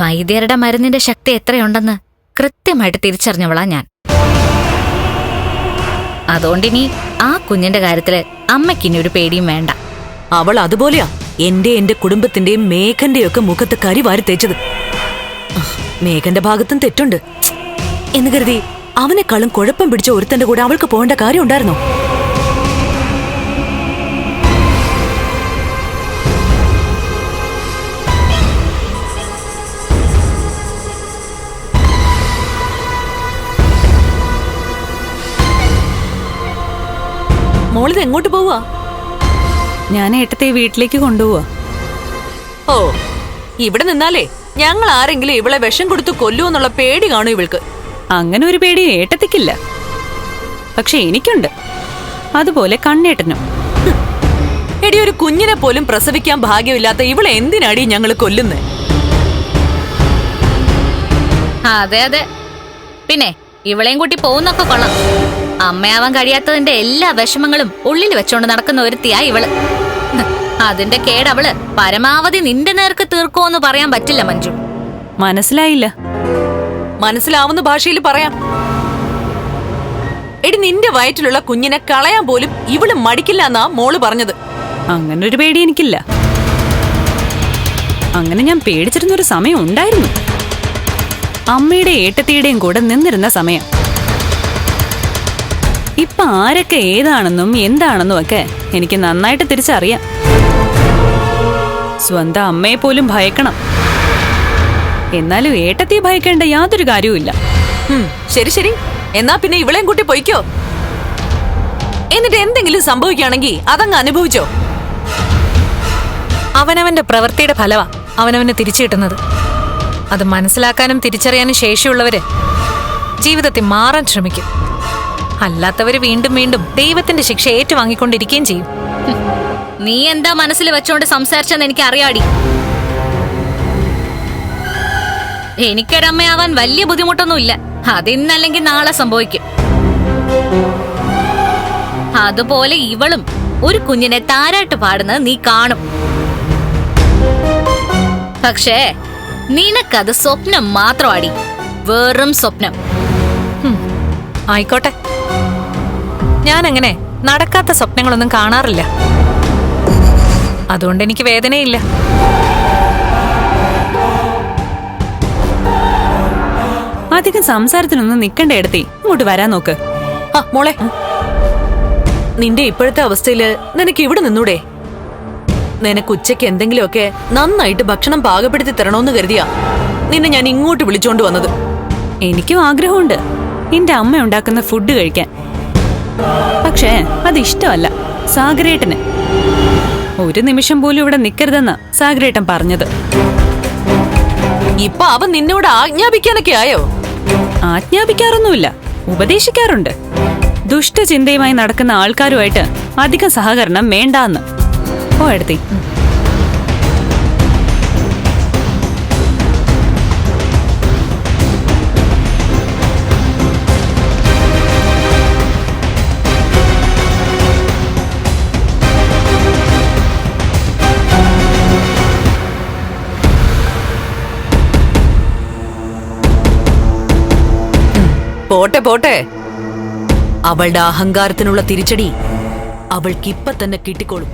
വൈദ്യരുടെ മരുന്നിന്റെ ശക്തി എത്രയുണ്ടെന്ന് കൃത്യമായിട്ട് തിരിച്ചറിഞ്ഞവളാ ഞാൻ. അതുകൊണ്ടിനി ആ കുഞ്ഞിന്റെ കാര്യത്തിൽ അമ്മയ്ക്കിനി ഒരു പേടിയും വേണ്ട. അവൾ അതുപോലെയാ എന്റെ എന്റെ കുടുംബത്തിന്റെയും മേഘന്റെയും ഒക്കെ മുഖത്ത് കരി വാരി തേച്ചത്. മേഘന്റെ ഭാഗത്തും തെറ്റുണ്ട്. എന്ന് കരുതി അവനെക്കാളും കുഴപ്പം പിടിച്ച ഒരുത്തന്റെ കൂടെ അവൾക്ക് പോകേണ്ട കാര്യം ഉണ്ടായിരുന്നോ? മോളിത് എങ്ങോട്ട് പോവാ? ഞാൻ ഏട്ടത്തെ വീട്ടിലേക്ക് കൊണ്ടുപോവാ. ഓ ഇവിടെ നിന്നാലേ ഞങ്ങൾ ആരെങ്കിലും ഇവളെ വിഷം കൊടുത്ത് കൊല്ലുവെന്നുള്ള പേടി കാണും ഇവൾക്ക്. അങ്ങനെ ഒരു പേടി ഏട്ടത്തിക്കില്ല. പക്ഷെ എനിക്കുണ്ട്. അതുപോലെ കണ്ണേട്ടനും. എടി ഒരു കുഞ്ഞിനെ പോലും പ്രസവിക്കാൻ ഭാഗ്യമില്ലാത്ത ഇവളെ എന്തിനാടി ഞങ്ങൾ കൊല്ലുന്നേ? അതെ അതെ. പിന്നെ ഇവളെയും കൂട്ടി പോകുന്നൊക്കെ കൊള്ളാം. അമ്മയാവാൻ കഴിയാത്തതിന്റെ എല്ലാ വിഷമങ്ങളും ഉള്ളിൽ വെച്ചോണ്ട് നടക്കുന്ന ഒരുത്തിയാ ഇവൾ. അതിന്റെ കേടവൾ പരമാവധി നിന്റെ നേർക്ക് തീർക്കുമെന്ന് പറയാൻ പറ്റില്ല മഞ്ജു. മനസ്സിലായില്ല. മനസ്സിലാവുന്ന ഭാഷയിൽ പറയാം. എടി നിന്റെ വയറ്റിലുള്ള കുഞ്ഞിനെ കളയാൻ പോലും ഇവൾ മടിക്കില്ല എന്നാ മോൾ പറഞ്ഞത്. അങ്ങനെ ഒരു പേടി എനിക്കില്ല. അങ്ങനെ ഞാൻ പേടിച്ചിരുന്നൊരു സമയം ഉണ്ടായിരുന്നു. അമ്മയുടെ ഏട്ടത്തിയുടെയും കൂടെ നിന്നിരുന്ന സമയം. ഇപ്പൊ ആരൊക്കെ ഏതാണെന്നും എന്താണെന്നും ഒക്കെ എനിക്ക് നന്നായിട്ട് തിരിച്ചറിയാം. സ്വന്തം അമ്മയെ പോലും ഭയക്കണം. എന്നാലും ഏട്ടത്തെ ഭയക്കേണ്ട യാതൊരു കാര്യവുമില്ല ശരി ശരി. എന്നാ പിന്നെ ഇവളെയും കൂട്ടി പൊയ്ക്കോ. എന്നിട്ട് എന്തെങ്കിലും സംഭവിക്കുകയാണെങ്കിൽ അതങ്ങ് അനുഭവിച്ചോ. അവനവന്റെ പ്രവൃത്തിയുടെ ഫലമാ അവനവന് തിരിച്ചു കിട്ടുന്നത്. അത് മനസ്സിലാക്കാനും തിരിച്ചറിയാനും ശേഷിയുള്ളവര് ജീവിതത്തിൽ മാറാൻ ശ്രമിക്കും. അല്ലാത്തവര് വീണ്ടും വീണ്ടും ദൈവത്തിന്റെ ശിക്ഷ ഏറ്റുവാങ്ങിക്കൊണ്ടിരിക്കുകയും ചെയ്യും. നീ എന്താ മനസ്സിൽ വെച്ചോണ്ട് സംസാരിച്ചെന്ന് എനിക്ക് അറിയാടി എനിക്കൊരമ്മയാവാൻ വലിയ ബുദ്ധിമുട്ടൊന്നുമില്ല. അതിന്നല്ലെങ്കിൽ നാളെ സംഭവിക്കും. അതുപോലെ ഇവളും ഒരു കുഞ്ഞിനെ താരാട്ട് പാടുന്നത് നീ കാണും. പക്ഷേ നിനക്കത് സ്വപ്നം മാത്രമാടി. വെറും സ്വപ്നം. ആയിക്കോട്ടെ. ഞാനങ്ങനെ നടക്കാത്ത സ്വപ്നങ്ങളൊന്നും കാണാറില്ല. അതുകൊണ്ട് എനിക്ക് വേദനയില്ല. അധികം സംസാരത്തിനൊന്നും നിൽക്കണ്ട എടുത്തി ഇങ്ങോട്ട് വരാൻ നോക്ക്. ആ മോളെ. നിന്റെ ഇപ്പോഴത്തെ അവസ്ഥയിൽ നിനക്ക് ഇവിടെ നിന്നൂടെ? നിനക്ക് ഉച്ചയ്ക്ക് എന്തെങ്കിലുമൊക്കെ നന്നായിട്ട് ഭക്ഷണം പാകപ്പെടുത്തി തരണോന്ന് കരുതിയാ നിന്നെ ഞാൻ ഇങ്ങോട്ട് വിളിച്ചോണ്ട് വന്നത്. എനിക്കും ആഗ്രഹമുണ്ട്. എന്റെ അമ്മ ഉണ്ടാക്കുന്ന ഫുഡ് കഴിക്കാൻ. പക്ഷേ അത് ഇഷ്ടമല്ല സാഗരേട്ടന്. ഒരു നിമിഷം പോലും ഇവിടെ നിൽക്കരുതെന്നാ സാഗരേട്ടൻ പറഞ്ഞത്. ഇപ്പൊ അവൻ നിന്നോട് ആജ്ഞാപിക്കാനൊക്കെ ആയോ? ആജ്ഞാപിക്കാറൊന്നുമില്ല. ഉപദേശിക്കാറുണ്ട്. ദുഷ്ടചിന്തയുമായി നടക്കുന്ന ആൾക്കാരുമായിട്ട് അധികം സഹകരണം വേണ്ടാന്ന്. ഓ എടുത്തി. പോട്ടെ പോട്ടെ. അവളുടെ അഹങ്കാരത്തിനുള്ള തിരിച്ചടി അവൾക്ക് ഇപ്പൊ തന്നെ കിട്ടിക്കോളും.